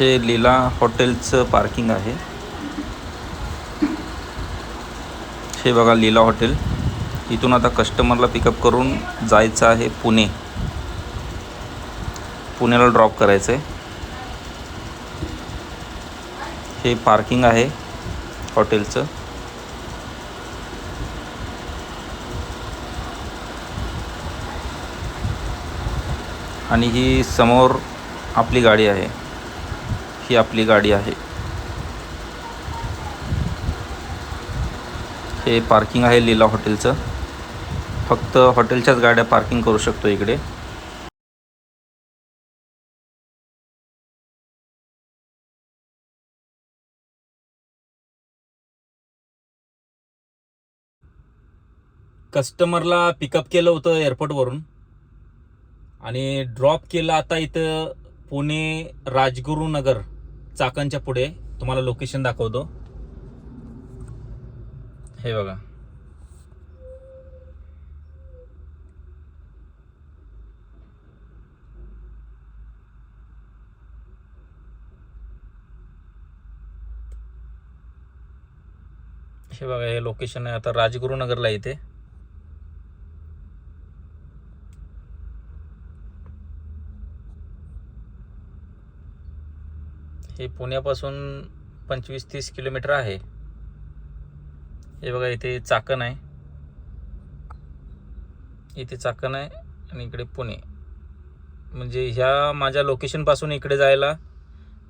हे लीला हॉटेलचं पार्किंग आहे. हे बघा लीला हॉटेल. इथून आता कस्टमरला पिकअप करून जायचं आहे पुणे. पुण्याला ड्रॉप करायचं आहे हे पार्किंग आहे हॉटेलचं. आणि ही समोर आपली गाडी आहे. ही आपली गाडी आहे. हे पार्किंग आहे लीला हॉटेलचं. फक्त हॉटेलच्याच गाड्या पार्किंग करू शकतो इकडे. कस्टमरला पिकअप केलं होतं एअरपोर्टवरून आणि ड्रॉप केलं आता इथं पुणे राजगुरुनगर. चाकणच्या पुढे तुम्हाला लोकेशन दाखवतो. हे बघा. हे बघा हे लोकेशन आहे. आता राजगुरुनगरला इथे. हे पुण्यापासून पंचवीस तीस किलोमीटर आहे. हे बघा इथे चाकण आहे. इथे चाकण आहे आणि इकडे पुणे. म्हणजे ह्या माझ्या लोकेशनपासून इकडे जायला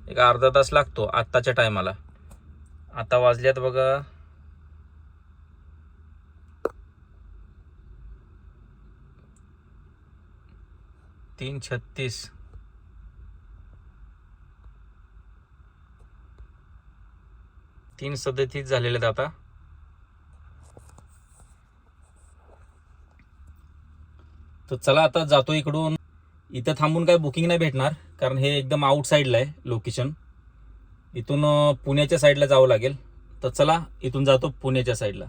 एक अर्धा तास लागतो आत्ताच्या टायमाला. आता वाजल्यात बघा. तीन छत्तीस. तीन सदतीस झालेले आहेत आता. तर चला आता जातो इकडून. इथं थांबून काय बुकिंग नाही भेटणार कारण हे एकदम आउट साईडला आहे लोकेशन इथून पुण्याच्या साईडला जावं लागेल. तर चला इथून जातो पुण्याच्या साईडला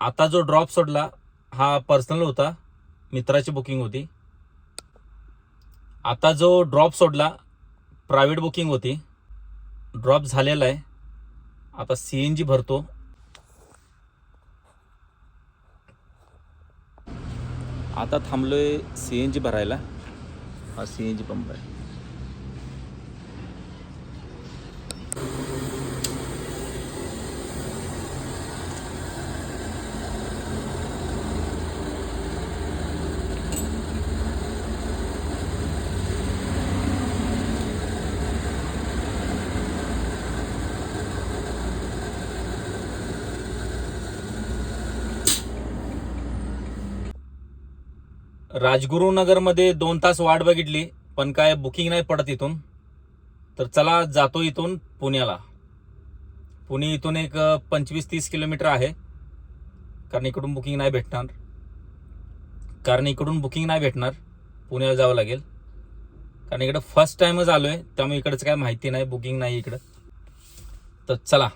आता जो ड्रॉप सोडला हा पर्सनल होता मित्राची बुकिंग होती. आता जो ड्रॉप सोडला प्रायव्हेट बुकिंग होती. ड्रॉप झालेला आहे. आता सी एन जी भरतो. आता थांबलो आहे सी एन जी भरायला. हा सी एन जी पंप आहे. राजगुरुनगरमध्ये दोन तास वाट बघितली पण काय बुकिंग नाही पडत इथून. तर चला जातो इथून पुण्याला. पुणे इथून एक पंचवीस तीस किलोमीटर आहे. कारण इकडून बुकिंग नाही भेटणार. कारण इकडून बुकिंग नाही भेटणार. पुण्याला जावं लागेल. कारण इकडं फर्स्ट टाइमच आलो आहे त्यामुळे इकडचं काय माहिती नाही बुकिंग नाही इकडं. तर चला.